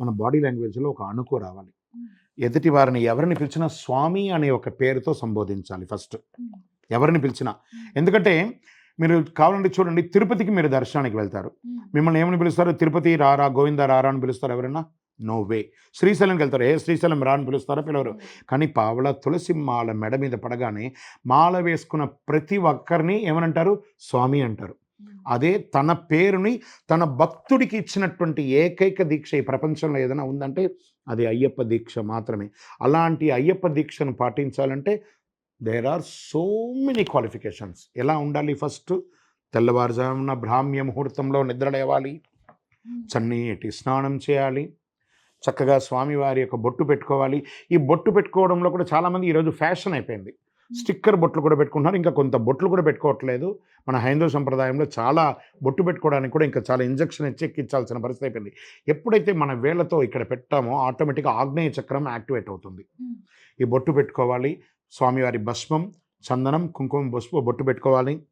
మన బాడీ లాంగ్వేజ్లో ఒక అణుకు రావాలి. ఎదుటి వారిని ఎవరిని పిలిచినా స్వామి అనే ఒక పేరుతో సంబోధించాలి ఫస్ట్. ఎవరిని పిలిచినా. ఎందుకంటే మీరు కావాలంటే చూడండి తిరుపతికి మీరు దర్శనానికి వెళ్తారు. మిమ్మల్ని ఏమని పిలుస్తారు? తిరుపతి రారా గోవింద రారా అని పిలుస్తారు ఎవరైనా? No way. శ్రీశైలంకి వెళ్తారు. ఏ శ్రీశైలం రా అని పిలుస్తారా పిలవరు. కానీ పావల తులసి మాల మెడ మీద పడగానే మాల వేసుకున్న ప్రతి ఒక్కరిని ఏమనంటారు స్వామి అంటారు. అదే తన పేరుని తన భక్తుడికి ఇచ్చినటువంటి ఏకైక దీక్ష ఈ ప్రపంచంలో ఏదైనా ఉందంటే అది అయ్యప్ప దీక్ష మాత్రమే. అలాంటి అయ్యప్ప దీక్షను పాటించాలంటే there are so many qualifications ఎలా ఉండాలి ఫస్ట్ తెల్లవారుజామున బ్రాహ్మ్య ముహూర్తంలో నిద్ర లేవాలి. చన్నీటి స్నానం చేయాలి. చక్కగా స్వామివారి యొక్క బొట్టు పెట్టుకోవాలి. ఈ బొట్టు పెట్టుకోవడంలో కూడా చాలామంది ఈరోజు ఫ్యాషన్ అయిపోయింది. స్టిక్కర్ బొట్లు కూడా పెట్టుకుంటున్నారు. ఇంకా కొంత బొట్లు కూడా పెట్టుకోవట్లేదు. మన హైందవ సంప్రదాయంలో చాలా బొట్టు పెట్టుకోవడానికి కూడా ఇంకా చాలా ఇంజక్షన్ ఇచ్చి ఎక్కించాల్సిన పరిస్థితి అయిపోయింది. ఎప్పుడైతే మన వేళ్ళతో ఇక్కడ పెట్టామో ఆటోమేటిక్గా ఆగ్నేయ చక్రం యాక్టివేట్ అవుతుంది. ఈ బొట్టు పెట్టుకోవాలి. స్వామివారి భస్మం చందనం కుంకుమ పసుపు బొట్టు పెట్టుకోవాలి.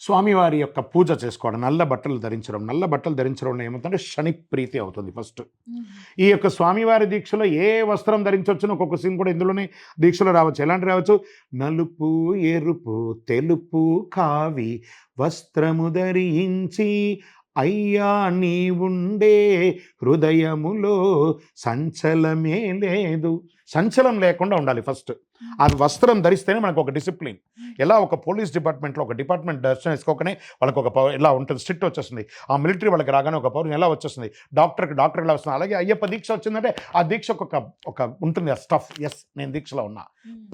స్వామివారి యొక్క పూజ చేసుకోవడం నల్ల బట్టలు ధరించడం నల్ల బట్టలు ధరించడం వల్ల ఏమవుతుందంటే శని ప్రీతి అవుతుంది ఫస్ట్ ఈ యొక్క స్వామివారి దీక్షలో ఏ వస్త్రం ధరించవచ్చు ఒక్కొక్క సీన్ కూడా ఇందులోనే దీక్షలో రావచ్చు. ఎలాంటి రావచ్చు? నలుపు ఎరుపు తెలుపు కావి వస్త్రము ధరించి అయ్యా నీ ఉండే హృదయములో సంచలమే లేదు సంచలం లేకుండా ఉండాలి ఫస్ట్. ఆ వస్త్రం ధరిస్తేనే మనకు ఒక డిసిప్లిన్ ఎలా ఒక పోలీస్ డిపార్ట్మెంట్లో ఒక డిపార్ట్మెంట్ దర్శనం వేసుకోకనే వాళ్ళకి ఒక పవర్ ఎలా ఉంటుంది స్ట్రిక్ట్ వచ్చేస్తుంది. ఆ మిలిటరీ వాళ్ళకి రాగానే ఒక పవర్ ఎలా వచ్చేస్తుంది? డాక్టర్కి డాక్టర్ ఎలా వస్తుంది? అలాగే అయ్యప్ప దీక్ష వచ్చిందంటే ఆ దీక్షకు ఒక ఒక ఉంటుంది ఆ స్టఫ్ ఎస్ నేను దీక్షలో ఉన్నా.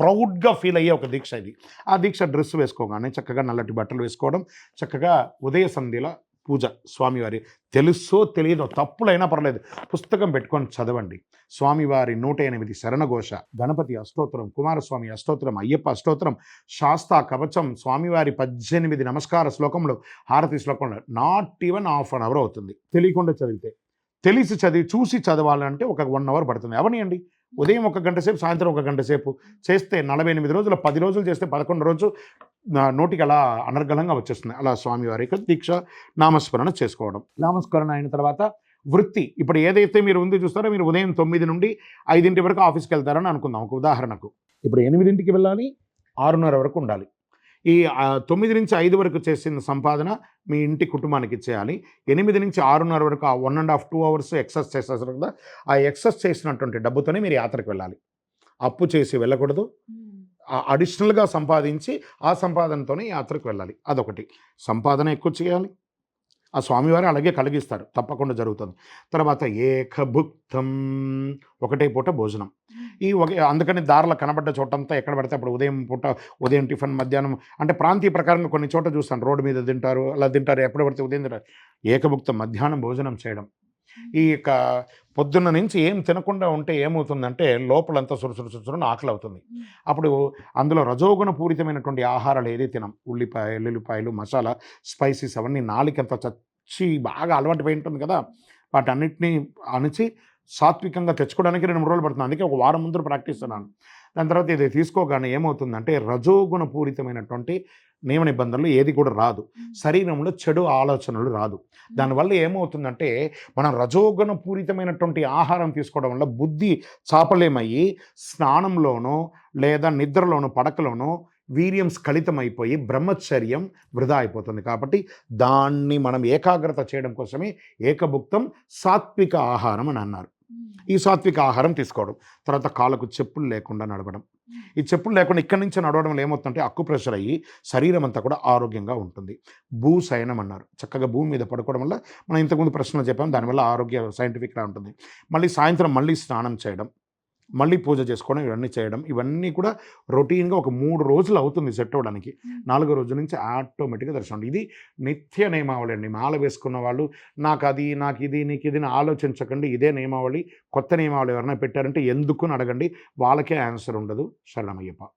ప్రౌడ్గా ఫీల్ అయ్యే ఒక దీక్ష ఇది. ఆ దీక్ష డ్రెస్ వేసుకోగానే చక్కగా నల్లటి బట్టలు వేసుకోవడం చక్కగా ఉదయ సంధ్యలో పూజ స్వామివారి. తెలుసో తెలియదో తప్పులైనా పర్లేదు. పుస్తకం పెట్టుకొని చదవండి. స్వామివారి నూట ఎనిమిది శరణఘోష. గణపతి అష్టోత్తరం కుమారస్వామి అష్టోత్తరం అయ్యప్ప అష్టోత్తరం శాస్తా కవచం స్వామివారి పద్దెనిమిది నమస్కార శ్లోకంలో హారతి శ్లోకంలో not even half an hour అవుతుంది. తెలియకుండా చదివితే. తెలిసి చదివి చూసి చదవాలంటే ఒక వన్ అవర్ పడుతుంది. అవనియండి. ఉదయం ఒక గంట సేపు సాయంత్రం ఒక గంట సేపు చేస్తే నలభై ఎనిమిది రోజులు పది రోజులు చేస్తే పదకొండు రోజు నోటికి అలా అనర్గళంగా వచ్చేస్తుంది. అలా స్వామివారి యొక్క దీక్ష నామస్మరణ చేసుకోవడం. నామస్మరణ అయిన తర్వాత వృత్తి ఇప్పుడు ఏదైతే మీరు ఉంది చూస్తారో మీరు ఉదయం తొమ్మిది నుండి ఐదింటి వరకు ఆఫీస్కి వెళ్తారని అనుకుందాం ఒక ఉదాహరణకు. ఇప్పుడు ఎనిమిదింటికి వెళ్ళాలి ఆరున్నర వరకు ఉండాలి. ఈ తొమ్మిది నుంచి ఐదు వరకు చేసిన సంపాదన మీ ఇంటి కుటుంబానికి ఇచ్చేయాలి. ఎనిమిది నుంచి ఆరున్నర వరకు ఆ one and half two hours exercise చేస్తారు కదా ఆ ఎక్సర్స్ చేసినటువంటి డబ్బుతోనే మీరు యాత్రకు వెళ్ళాలి. అప్పు చేసి వెళ్ళకూడదు. ఆ అడిషనల్గా సంపాదించి ఆ సంపాదనతోనే యాత్రకు వెళ్ళాలి. అదొకటి. సంపాదన ఎక్కువ చేయాలి. ఆ స్వామివారు అలాగే కలిగిస్తారు. తప్పకుండా జరుగుతుంది. తర్వాత ఏకభుక్తం ఒకటే పూట భోజనం. ఈ ఒక అందుకని దారిలో కనబడ్డ చోటంతా ఎక్కడ పడితే అప్పుడు ఉదయం పూట ఉదయం టిఫిన్ మధ్యాహ్నం అంటే ప్రాంతీయ ప్రకారంగా కొన్ని చోట చూస్తాను. రోడ్డు మీద తింటారు అలా తింటారు ఎప్పుడు పడితే ఉదయం తింటారు. ఏకభుక్తం మధ్యాహ్నం భోజనం చేయడం. ఈ యొక్క పొద్దున్న నుంచి ఏం తినకుండా ఉంటే ఏమవుతుందంటే లోపలంతా సురుసురు సురుసురు ఆకలి అవుతుంది అప్పుడు అందులో రజోగుణ పూరితమైనటువంటి ఆహారాలు ఏది తినం? ఉల్లిపాయ ఎల్లుల్లిపాయలు మసాలా స్పైసీస్ అవన్నీ నాలికంత చచ్చి బాగా అలవాటు పోయి ఉంటుంది కదా! వాటన్నిటిని అణిచి సాత్వికంగా తెచ్చుకోవడానికి రెండు మూడు రోజులు పడుతుంది. అందుకే ఒక వారం ముందు ప్రాక్టీస్ అన్నాను దాని తర్వాత ఇది తీసుకోగానే ఏమవుతుందంటే రజోగుణ పూరితమైనటువంటి నియమ నిబంధనలు ఏది కూడా రాదు. శరీరంలో చెడు ఆలోచనలు రాదు. దానివల్ల ఏమవుతుందంటే మనం రజోగుణ పూరితమైనటువంటి ఆహారం తీసుకోవడం వల్ల బుద్ధి చాపలేమయ్యి స్నానంలోనో లేదా నిద్రలోనో పడకలోనో వీర్యం స్ఖలితమైపోయి బ్రహ్మచర్యం వృధా అయిపోతుంది. కాబట్టి దాన్ని మనం ఏకాగ్రత చేయడం కోసమే ఏకభుక్తం సాత్విక ఆహారం అని అన్నారు. ఈ సాత్విక ఆహారం తీసుకోవడం తర్వాత కాళ్ళకు చెప్పులు లేకుండా నడవడం. ఈ చెప్పులు లేకుండా ఇక్కడి నుంచి నడవడం వల్ల ఏమవుతుందంటే అక్కు ప్రెషర్ అయ్యి శరీరం అంతా కూడా ఆరోగ్యంగా ఉంటుంది. భూ శయనం అన్నారు. చక్కగా భూమి మీద పడుకోవడం వల్ల మనం ఇంతకుముందు ప్రశ్నలు చెప్పాం. దానివల్ల ఆరోగ్య సైంటిఫిక్గా ఉంటుంది. మళ్ళీ సాయంత్రం మళ్ళీ స్నానం చేయడం. మళ్ళీ పూజ చేసుకోవడం ఇవన్నీ చేయడం ఇవన్నీ కూడా రొటీన్గా ఒక మూడు రోజులు అవుతుంది సెట్ అవ్వడానికి. నాలుగో రోజు నుంచి ఆటోమేటిక్గా దర్శనం ఇది నిత్య నియమావళి అండి. మాల వేసుకున్న వాళ్ళు నాకు అది నాకు ఇది నీకు ఇది ఆలోచించకండి. ఇదే నియమావళి. కొత్త నియమావళి ఎవరైనా పెట్టారంటే ఎందుకు అడగండి. వాళ్ళకే ఆన్సర్ ఉండదు. శరణమయ్యప్ప